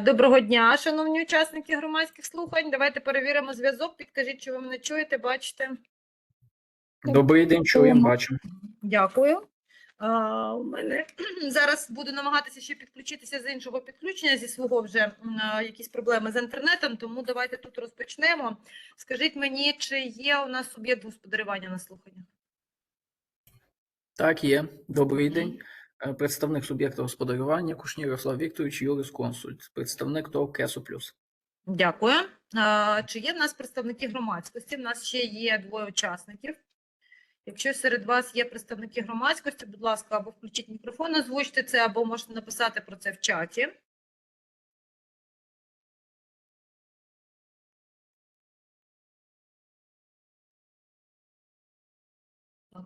Доброго дня, шановні учасники громадських слухань. Давайте перевіримо зв'язок. Підкажіть, чи ви мене чуєте, бачите. Добрий день, чуємо, бачимо. Дякую. А, у мене зараз буду намагатися ще підключитися з іншого підключення, зі свого вже а, якісь проблеми з інтернетом, тому давайте тут розпочнемо. Скажіть мені, чи є у нас суб'єкт господарювання на слуханнях? Так, є. Добрий день. Е, Представник суб'єкта господарювання Кушнір Ярослав Вікторович, юрисконсульт, представник ТОВ Кесо Плюс. Дякую. Чи є в нас представники громадськості? В нас ще є двоє учасників. Якщо серед вас є представники громадськості, будь ласка, або включіть мікрофон, озвучте це, або можете написати про це в чаті.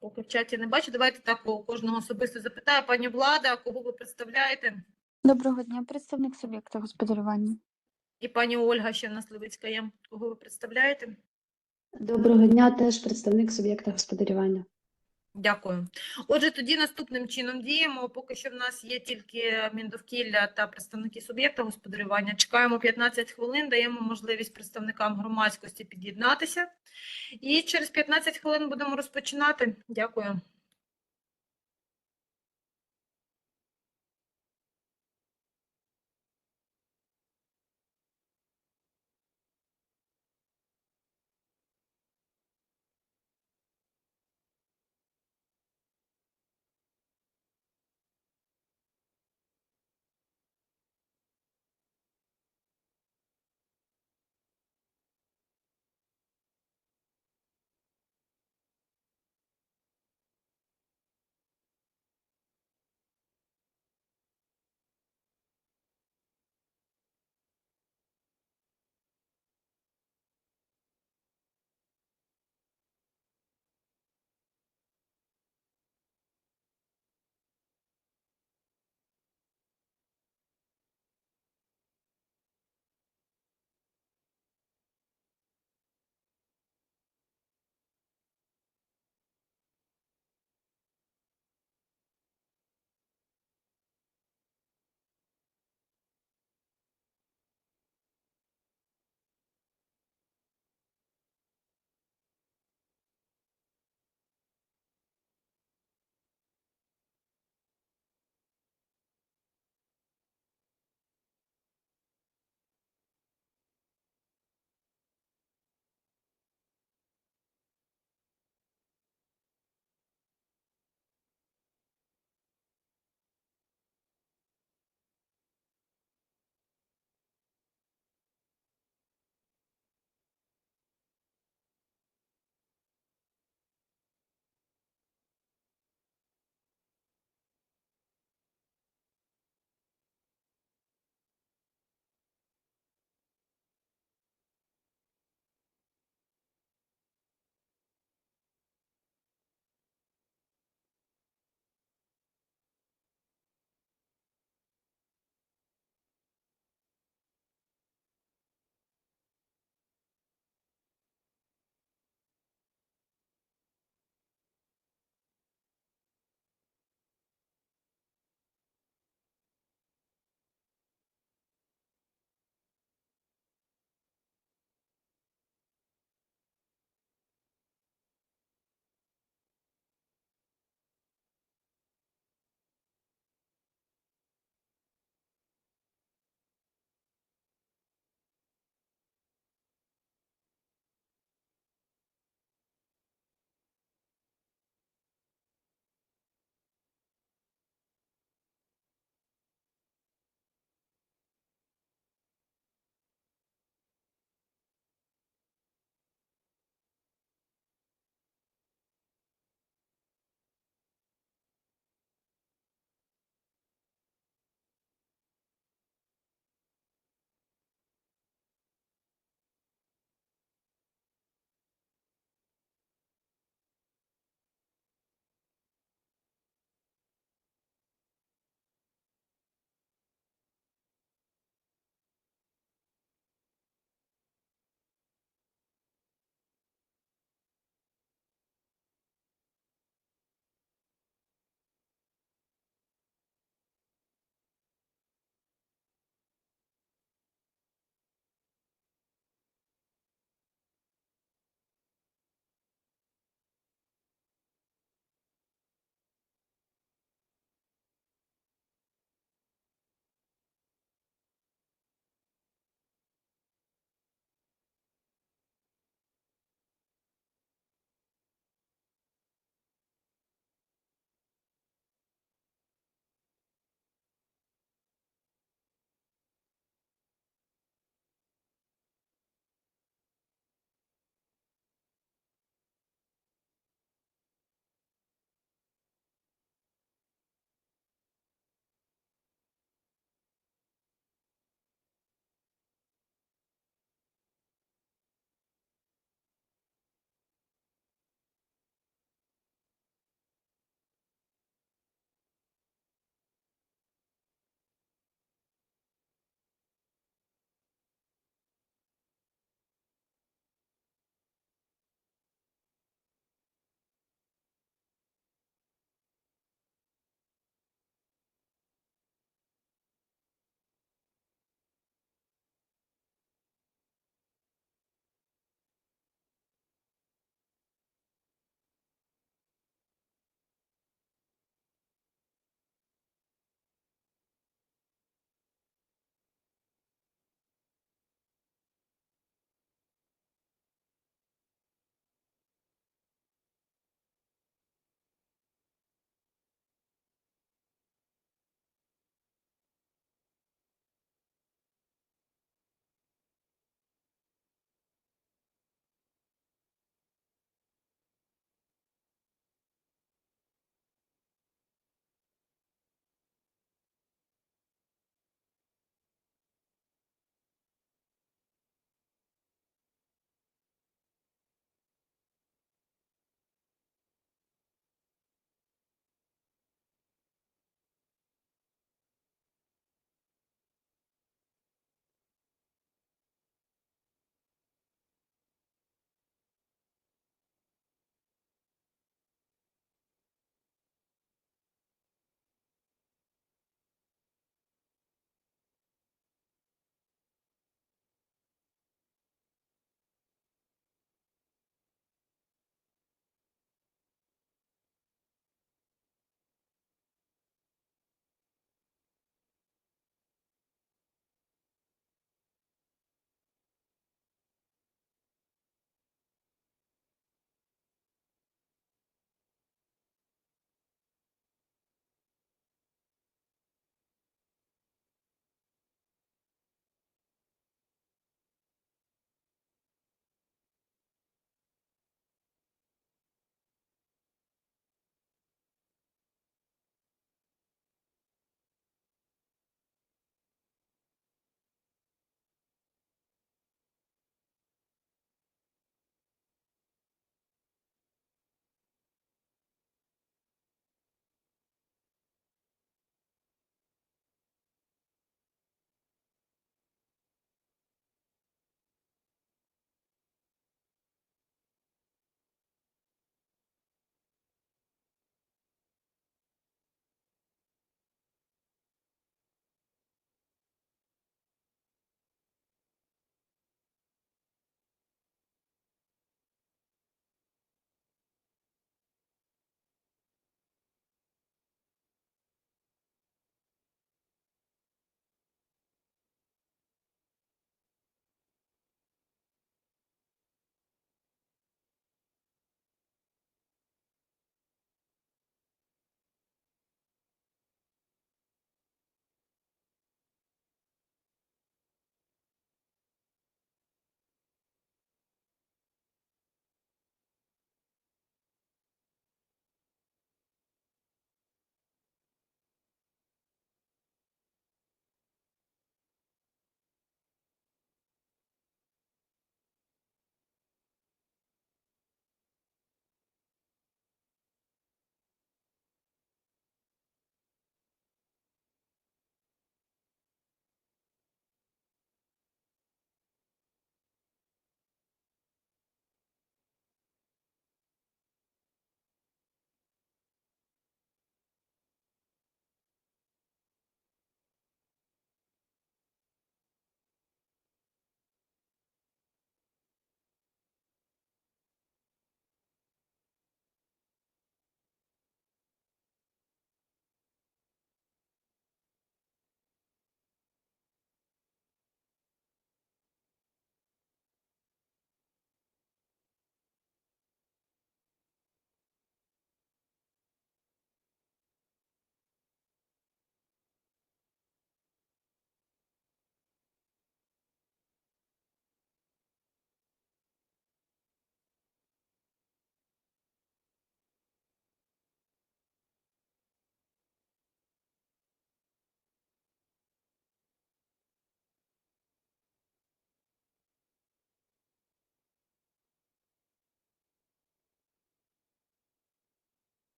Поки в чаті не бачу, давайте так у кожного особисто запитаю. Пані Влада, кого ви представляєте? Доброго дня, представник суб'єкта господарювання. І пані Ольга ще на нас Левицька є. Кого ви представляєте? Доброго дня, теж представник суб'єкта господарювання. Дякую. Отже, тоді наступним чином діємо. Поки що в нас є тільки Міндовкілля та представники суб'єкта господарювання. Чекаємо 15 хвилин, даємо можливість представникам громадськості під'єднатися. І через 15 хвилин будемо розпочинати. Дякую.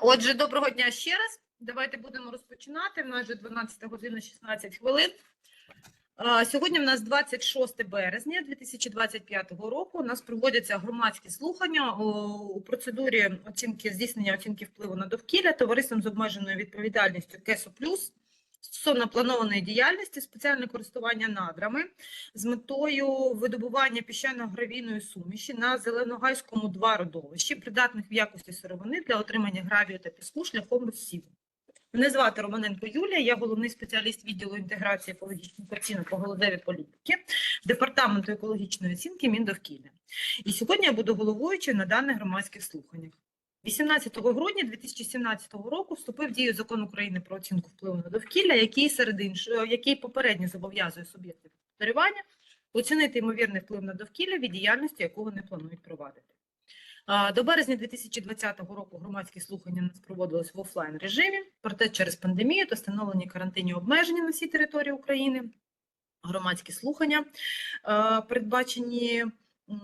Отже, доброго дня ще раз. Давайте будемо розпочинати. У нас вже 12 година 16 хвилин. Сьогодні в нас 26 березня 2025 року. У нас проводяться громадські слухання у процедурі оцінки здійснення оцінки впливу на довкілля товариством з обмеженою відповідальністю КЕСО Плюс стосовно планованої діяльності спеціальне користування надрами з метою видобування піщано-гравійної суміші на Зеленогайському 2 родовищі, придатних в якості сировини для отримання гравію та піску шляхом розсіву. Мене звати Романенко Юлія, я головний спеціаліст відділу інтеграції екологічних оцінок по галузевій політики Департаменту екологічної оцінки Міндовкілля. І сьогодні я буду головуючою на даних громадських слуханнях. 18 грудня 2017 року вступив в дію закон України про оцінку впливу на довкілля, який серед іншого, який попередньо зобов'язує суб'єктів господарювання оцінити ймовірний вплив на довкілля від діяльності, яку вони планують провадити. До березня 2020 року громадські слухання нас проводились в офлайн режимі, проте через пандемію та встановлені карантинні обмеження на всій території України. Громадські слухання е, передбачені е,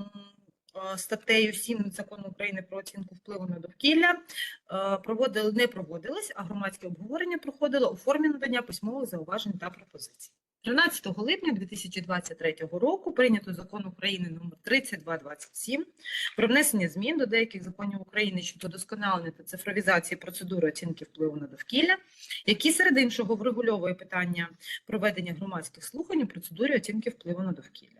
статтею 7 закону України про оцінку впливу на довкілля, е, проводили не проводились, а громадське обговорення проходило у формі надання письмових зауважень та пропозицій. 13 липня 2023 року прийнято закон України номер 3227 про внесення змін до деяких законів України щодо досконалення та цифровізації процедури оцінки впливу на довкілля, які серед іншого врегульовує питання проведення громадських слухань у процедурі оцінки впливу на довкілля.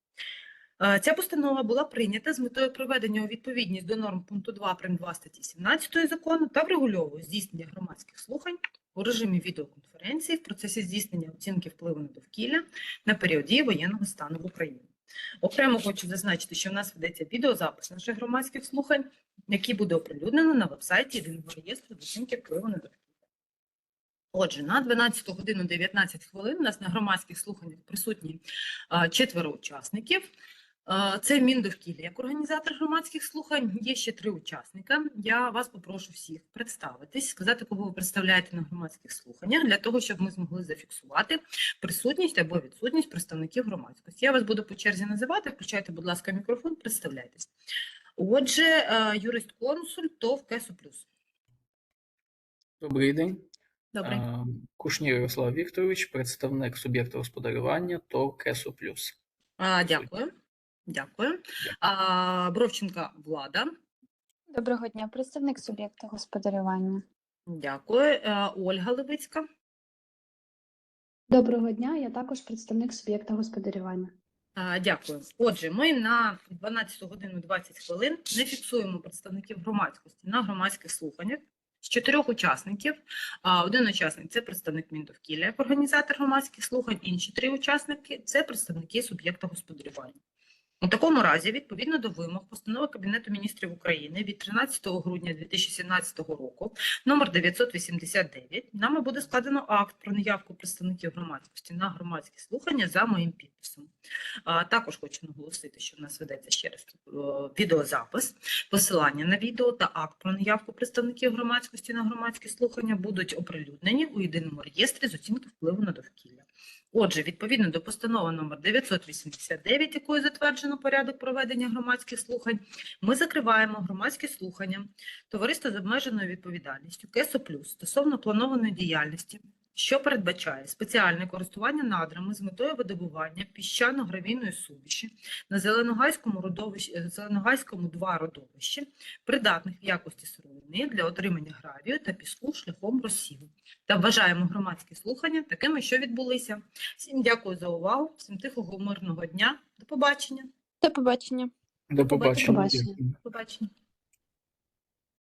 Е, Ця постанова була прийнята з метою приведення у відповідність до норм пункту 2 прим. 2 статті 17 закону та врегульовує здійснення громадських слухань у режимі відеоконференції в процесі здійснення оцінки впливу на довкілля на період дії воєнного стану в Україні. Окремо хочу зазначити, що в нас ведеться відеозапис наших громадських слухань, який буде оприлюднено на вебсайті єдиного реєстру оцінки впливу на довкілля. Отже, на 12 годину 19 хвилин у нас на громадських слуханнях присутні четверо учасників. Це Міндовкілля як організатор громадських слухань. Є ще три учасника. Я вас попрошу всіх представитись, сказати, кого ви представляєте на громадських слуханнях, для того, щоб ми змогли зафіксувати присутність або відсутність представників громадськості. Я вас буду по черзі називати. Включайте, будь ласка, мікрофон, представляйтесь. Отже, е, юрист-консуль ТОВ КЕСО Плюс. Добрий день. Добре. А, Кушнір Ярослав Вікторович, представник суб'єкта господарювання ТОВ КЕСО Плюс. А, дякую. Дякую. А, Бровченка Влада. Доброго дня, представник суб'єкта господарювання. Дякую. Е, Ольга Левицька. Доброго дня, я також представник суб'єкта господарювання. А, Дякую. Отже, ми на 12 годину 20 хвилин не фіксуємо представників громадськості на громадських слуханнях. З чотирьох учасників один учасник це представник Міндовкілля як організатор громадських слухань, інші три учасники це представники суб'єкта господарювання. У такому разі, відповідно до вимог постанови Кабінету міністрів України від 13 грудня 2017 року, номер 989, нами буде складено акт про неявку представників громадськості на громадські слухання за моїм підписом. Також хочу наголосити, що в нас ведеться ще раз е, відеозапис, посилання на відео та акт про наявку представників громадськості на громадські слухання будуть оприлюднені у єдиному реєстрі з оцінки впливу на довкілля. Отже, відповідно до постанови номер 989, якою затверджено порядок проведення громадських слухань, ми закриваємо громадські слухання Товариства з обмеженою відповідальністю КЕСО Плюс стосовно планованої діяльності, що передбачає спеціальне користування надрами з метою видобування піщано-гравійної суміші на Зеленогайському родовищі, е, Зеленогайському 2 родовищі, придатних в якості сировини для отримання гравію та піску шляхом розсіву. Та вважаємо громадські слухання такими, що відбулися. Всім дякую за увагу, всім тихого мирного дня. До побачення. До побачення. До побачення. побачення. Дякую. Побачення.